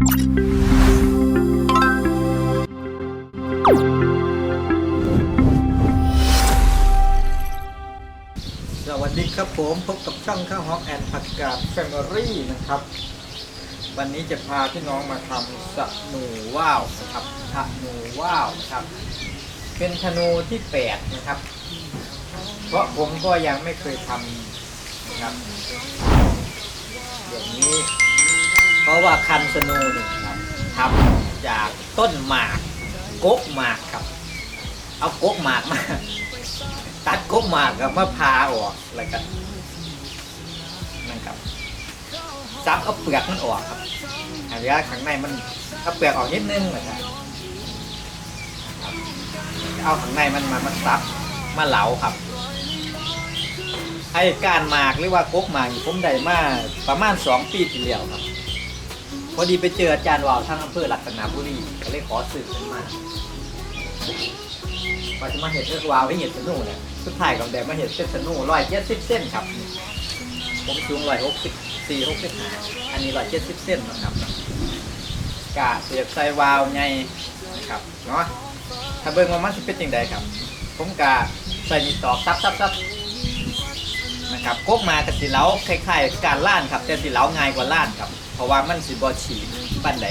สวัสดีครับผมพบกับช่องข้าวฮอกแอนผักกาดแฟมิลี่นะครับ วันนี้จะพาพี่น้องมาทำสนูว่าวนะครับสนูว่าวนะครับ เป็นธนูที่แปดนะครับ เพราะผมก็ยังไม่เคยทำนะครับอย่างนี้ ราะว่าคันสนูนี่ครับทำจากต้นหมากกกหมากครับ เอากกหมากมา ตัดกกหมากกับมะพร้าวออกแล้วก็นั่นครับซับเอาเปลือกมันออกครับอันนี้ข้างในมันเอาเปลือกออกนิดนึงเลยครับเอาข้างในมันมามันซับมาเหลาครับให้การหมากหรือว่ากกหมากผมได้มาประมาณสองปีที่แล้วครับ อดีไปเจออาจารย์วาวทางอำเภอหลักษณะบุรีก็เลยขอสื่อกันมาว่าจะมาเห็นเรื่องวาวไม่เห็นสนุกเนี่ยสุดท้ายกับแดดมาเห็นเส้นสนุกร้อยเจ็ดสิบเส้นครับผมสูงร้อยหกสิบสี่หกสิบห้าอันนี้ร้อยเจ็ดสิบเส้นนะครับกะเสียบใส่วาวไงนะครับเนาะถ้าเบิ่งว่ามันจะเป็นยังไงครับ ผมกะใส่มีตอกซับซับซับนะครับกกมากระสีเหลาคล้ายๆการล่านครับ แต่สีเหลาง่ายกว่าล่านครับ ราะว่ามันสิบอฉีกปันใด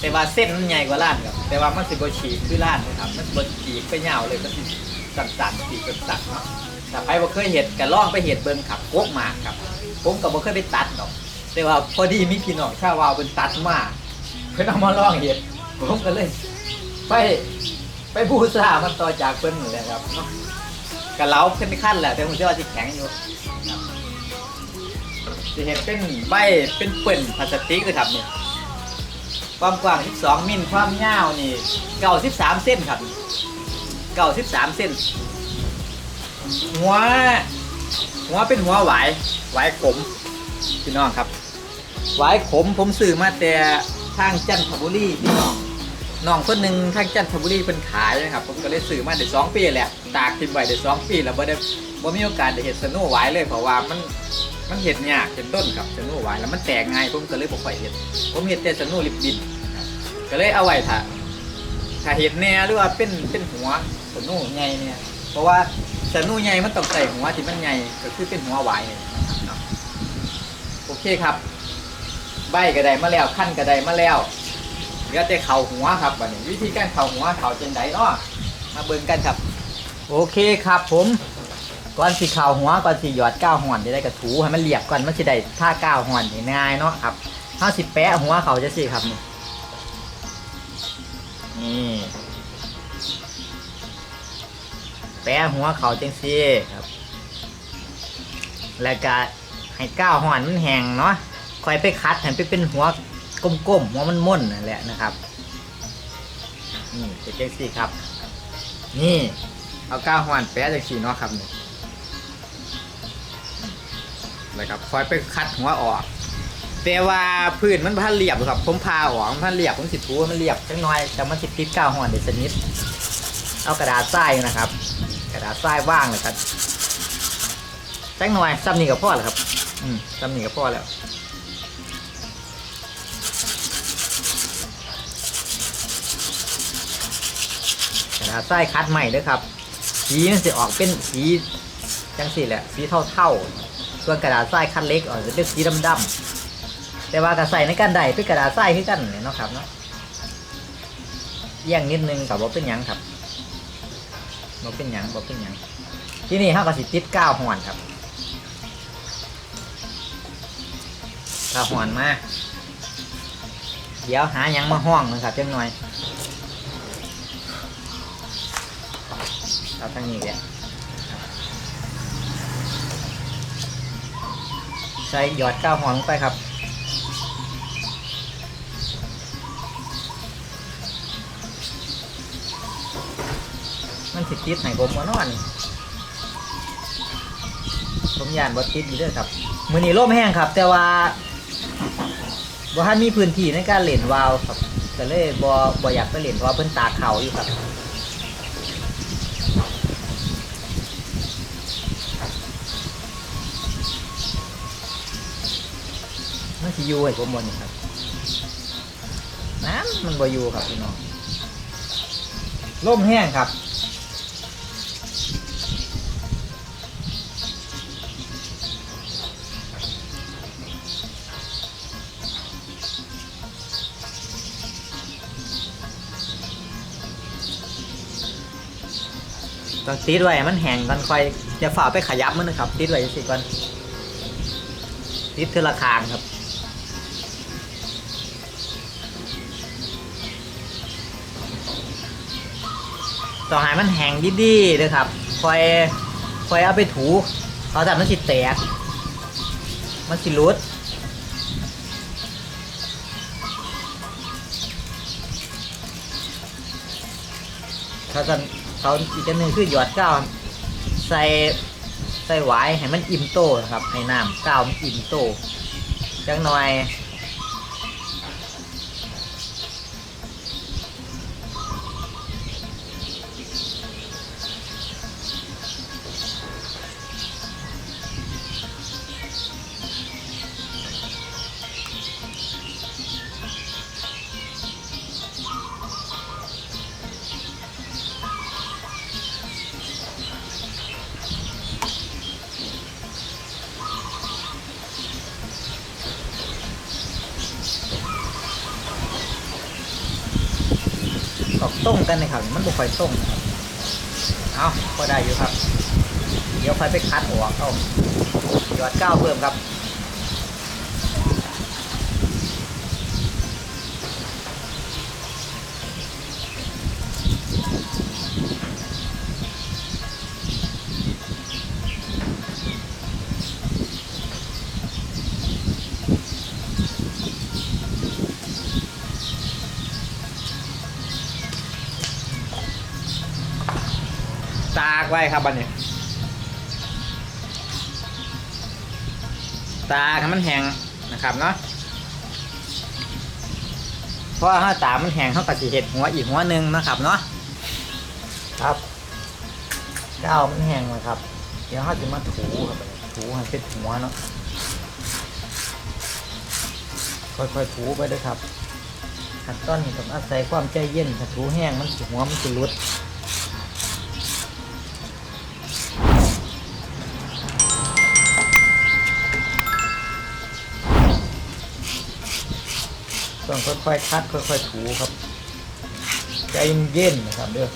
แต่ว่าเส้นมันใหญ่กว่าล่านครับแต่ว่ามันสิบอฉีกคือล่านนะครับมันสิบอฉีกไปยาวเลยมันสิสั่นๆฉีกเป็นสั่นเนาะแต่ใครบ่เคยเห็ดก็ลองไปเห็ดเบิ่งครับโกกหมากครับผมก็บ่เคยไปตัดดอก แต่ว่าพอดีมีพี่น้องชาววาวเป็นตัดมาเพิ่นเอามาลองเห็ดผมก็เลยไปไปบูชามันต่อจากเพิ่นนั่นแหละครับเนาะกะเล้าขึ้นขั้นแหละแต่ผมเชื่อว่าสิแข็งอยู่ จะเห็นเป็นใบเป็นเปิ่นพลาสติกเลยครับเนี่ยความกว้าง 12 มิลความยาวนี่93เส้นครับ93เส้น หัว หัวเป็นหัวหวายหวายขมพี่น้องครับหวายขมผมซื้อมาแต่ทางจันทบุรีพี่น้องน้องคนหนึ่งทางจันทบุรีเป็นขายนะครับ ผมก็เลยซื้อมาได้สองปีแหละตากทิ้งไว้ได้สองปี แล้วบ่ได้บ่มีโอกาสได้เห็ดสนว์ไวายเลยเพราะว่ามัน มันเห็ดยากเป็นต้นครับสโนว์ไวายแล้วมันแตกง่ายผมก็เลยบ่ค่อยเห็ดผมเห็ดแต่สโนว์ลิบบินก็เลยเอาไว้ถ้าถ้าเห็ดแน่หรือว่าเป็นเป็นหัวสโนว์ใหญ่เนี่ย เพราะว่าสนูใหญ่มันต้องใส่หัวที่มันใหญ่ก็คือเป็นหัวหวายเนี่ยโอเคครับ ใบกระไดมาแล้วขั้นกระไดมาแล้วเหลือแต่เข่าหัวครับวันนี้วิธีการเข่าหัวเข่าเจังไดเนาะมาเบิ่งกันครับ โอเคครับผม ก่อนสิเข่าหัวก่อนสิหยอดก้าวห่อนจะได้กระถูให้มันเรียบก่อนมันจะได้ท่าก้าวห่อนง่ายเนาะครับถ้าสิแปะหัวเขาจะสิครับนี่นี่แปะหัวเขาจังซี่ครับ แล้วก็ให้ก้าวห่อนมันแห้งเนาะคอยไปคัดให้ไปเป็นหัวกลมๆหัวมันม่นนั่นแหละนะครับนี่เป็นจังซี่ครับ นี่เอาก้าวห่อนแปะจังซี่เนาะครับนี่ แล้วครับคอยไปคัดหัวออก แต่ว่าพื้นมันพันเรียบครับผมพาออกมันพันเรียบผมสิถูมันเรียบจังน้อยแต่มันสิติดก้าวหอนเด็ดสนิทเอากระดาษทรายนะครับ กระดาษทรายว่างเลยครับจังน่อยซ้ำนี่กับพ่อแล้วครับ อืมซ้ำนี่กับพ่อแล้วกระดาษทรายคัดใหม่ด้วยครับสีมันจะออกเป็นสีจังสีแหละสีเท่าๆ ส่วนกระดาษทรายคัดเล็กออกจะเป็นสีดำๆแต่ว่ากระใส่ในกันไดเป็นกระดาษทรายคือกันเนี่ยเนาะครับเนาะแย่งนิดนึงกับว่าเป็นหยังครับบ่เป็นหยังบ่เป็นหยังที่นี่เฮาก็สิติดก้าวหอนครับก้าวหอนมาเดี๋ยวหาหยังมาห้องนะครับจังหน่อยเอาทางนี้แหละ ส่หยอดก้าวหอนลงไปครับ มันสิติดให้ผมมานอนผมยานบ่ติดอยู่ด้อครับ มือนี้ร่มแห้งครับ แต่ว่าบ่ทันมีพื้นที่ในการเล่นวาวครับก็เลยบ่บ่อยากไปเล่นเพราะว่าเพิ่นตาเข่าอยู่ครับ มันสิอยู่ให้ผมบ่นี่ครับนั้นมันบอยู่ครับพี่น้องล่มแห้งครับต้องติดไว้ให้มันแห้งก่อนค่อยจะฝ่าไปขยับมันนะครับติดไว้สิก่อนติดเทอละคางครับ ต้องให้มันแห้งดีๆเลยครับคอยคอยเอาไปถูเขาแต่มันสิแตก มันสิรุดเขาจะเขาอีกอันหนึ่งคือหยอดก้าวใส่ใส่หวายให้มันอิ่มโตนะครับให้น้ำก้าวมันอิ่มโตจังหน่อย ต้มกันนะครับมันบุค่อยต้มนะครับเอาก็ได้อยู่ครับ เดี๋ยวค่อยไปคัดหัวเอาหยอดก้าวเพิ่มครับ ไว้ครับบันนี้ ตากให้มันแห้งนะครับเนาะเพราะถ้าตามันแห้งเขาก็สิเห็ดหัวอีกหัวหนึ่งนะครับเนาะครับก้าวมันแห้งเลยครับ เดี๋ยวเขาจะมาถูครับถูให้เป็นหัวเนาะค่อยๆถูไปด้วยครับขั้นตอนนี้ต้องอาศัยความใจเย็นถ้าถูแห้งมันหัวมันจะรุด ต้องค่อยๆคัดค่อยๆถูครับ ใจเย็นๆนะครับเด้อ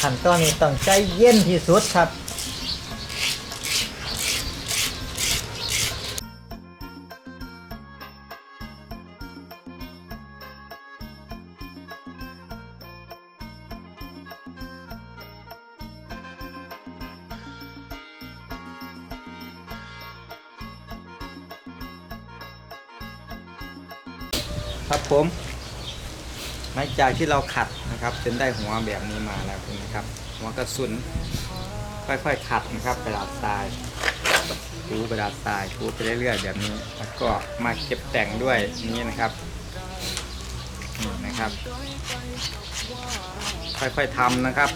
ขั้นตอนนี้ต้องใจเย็นที่สุดครับ ครับผมหลังจากที่เราขัดนะครับจนได้หัวแบบนี้มาแล้วนะครับ หัวกระสุน ค่อยๆขัดนะครับกระดาษทรายถูกระดาษทรายถูไปเรื่อยๆแบบนี้แล้วก็มาเก็บแต่งด้วยนี้นะครับนี่นะครับ ค่อยๆทำนะครับ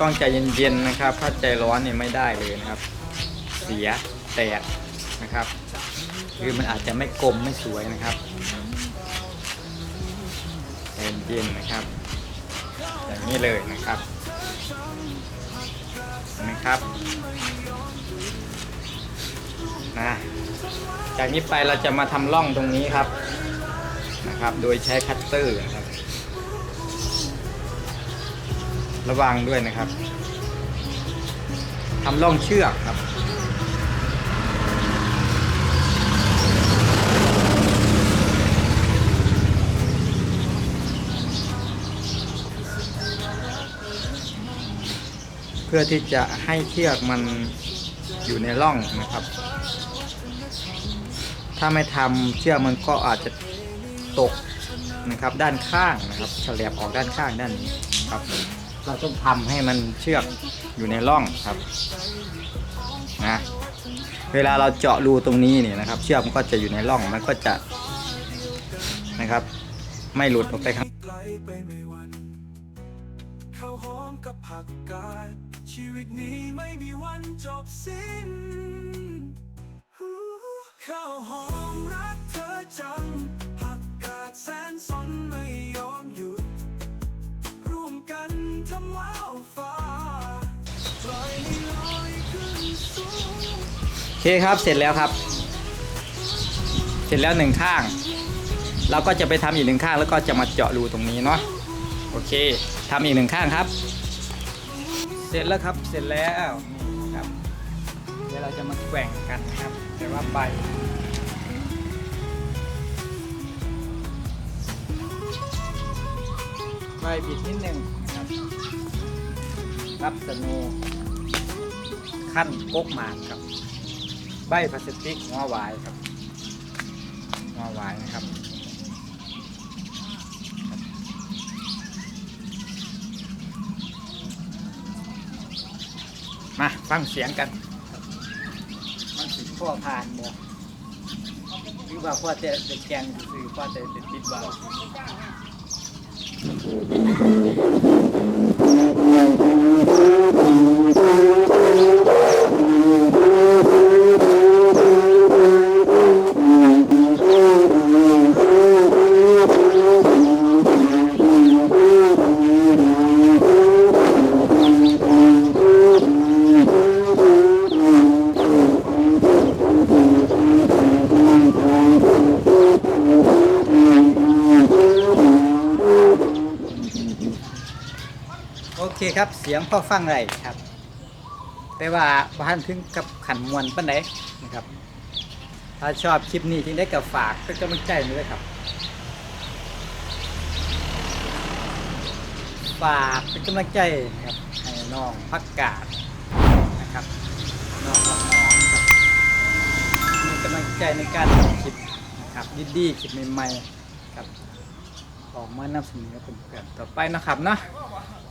ต้องใจเย็นๆนะครับ ถ้าใจร้อนเนี่ยไม่ได้เลยนะครับ เสียแตกนะครับ คือมันอาจจะไม่กลมไม่สวยนะครับ เย็นๆนะครับ อย่างนี้เลยนะครับนะครับนะจากนี้ไปเราจะมาทำร่องตรงนี้ครับนะครับ โดยใช้คัตเตอร์นะครับ ระวังด้วยนะครับทำร่องเชือกครับ พื่อที่จะให้เชือกมันอยู่ในร่องนะครับ ถ้าไม่ทำเชือกมันก็อาจจะตกนะครับด้านข้างนะครับเฉลียบออกด้านข้างด้านนี้ครับ เราต้องทำให้มันเชือกอยู่ในร่องครับนะเวลาเราเจาะรูตรงนี้เนี่ยนะครับ เชือกมันก็จะอยู่ในร่องมันก็จะนะครับ ไม่หลุดออกไปข้างไกลไปไม่หวับ ชีวิตนี้ไม่มีวันจบสิ้นข้าวหอมรักเธอจังผักกาดแสนสนไม่ยอมหยุด ร่วมกันทำว้าวฟ้าปล่อยให้ลอยขึ้นสูงโอเคครับเสร็จแล้วครับ เสร็จแล้วหนึ่งข้าง เราก็จะไปทำอีกหนึ่งข้างแล้วก็จะมาเจาะรูตรงนี้เนาะโอเคทำอีกหนึ่งข้างครับ สร็จแล้วครับ เสร็จแล้วนี่ครับ เดี๋ยวเราจะมาแกว่งกันครับ แต่ว่าใบใบบิดนิดนึงนะครับรับสนูขั้นกกหมากครับ ใบพลาสติกหัววายครับหัววายนะครับ มาฟังเสียงกัน มันสิพ่อผ่านบ่หรือว่าพ่อจะจะแกงซื้อพ่อจะจะติดบ่าว ครับ เสียงพ่อฟังไรครับ แต่ว่าบ้านถึงกับขันมวนปันไดนนะครับ ถ้าชอบคลิปนี้ที่ได้กับฝากเป็นกำลังใจด้วยครับ ฝากเป็นกำลังใจนะครับให้น้องพักกาดนะครับน้องน้องครับมีกำลังใจในการทำคลิปนะครับดีๆคลิปใหม่ๆครับ ออกมานำเสนอเป็นเพื่อนต่อไปนะครับเนาะ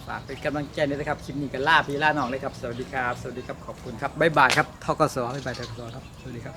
ฝากเป็นกำลังใจด้วยนะครับคลิปนี้กันล่าพี่ล่าน้องเลยครับสวัสดีครับ สวัสดีครับขอบคุณครับบ๊ายบายครับทกสบ๊ายบายทกศครับสวัสดีครับ